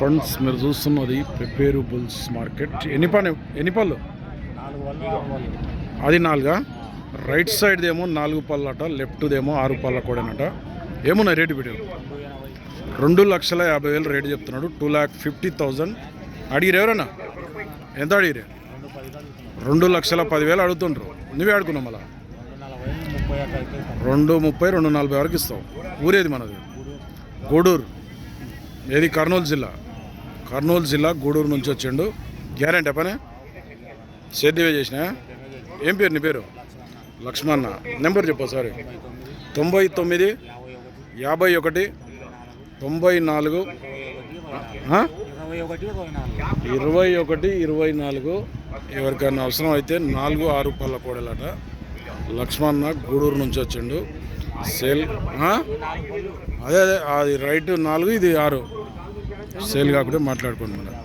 Friends మీరు చూస్తున్నది pepper bulls market. ఎన్ని పని ఎన్ని పళ్ళు? అది నాలుగా? రైట్ సైడ్ ఏమో నాలుగు పళ్ళట లెఫ్ట్దేమో ఆరు పళ్ళ కూడానట. ఏమున్నాయి రేటు పెట్టారు రెండు లక్షల యాభై వేలు రేటు చెప్తున్నాడు. Two lakh fifty thousand. అడిగిరు ఎవరన్నా? ఎంత అడిగిరే? రెండు లక్షల పదివేలు అడుగుతుండ్రు. నువ్వే అడుగున్నావు మళ్ళా? రెండు ముప్పై రెండు నలభై వరకు ఇస్తావు. ఊరేది మనది? గూడూరు. ఏది? కర్నూలు జిల్లా? కర్నూలు జిల్లా గూడూరు నుంచి వచ్చిండు. గ్యారెంటీ పనే సేద్యమే చేసిన? ఏం పేరు నీ పేరు? లక్ష్మణ. నెంబర్ చెప్పు సారీ తొంభై తొమ్మిది యాభై ఒకటి తొంభై నాలుగు ఇరవై ఒకటి ఇరవై నాలుగు. ఎవరికైనా అవసరం అయితే నాలుగు ఆరు పళ్ళ కోడలట. లక్ష్మణ గూడూరు నుంచి వచ్చిండు. సేల్ అదే అదే అది రైట్ నాలుగు ఇది ఆరు. సేల్ కాకుండా మాట్లాడుకోండి మేడం.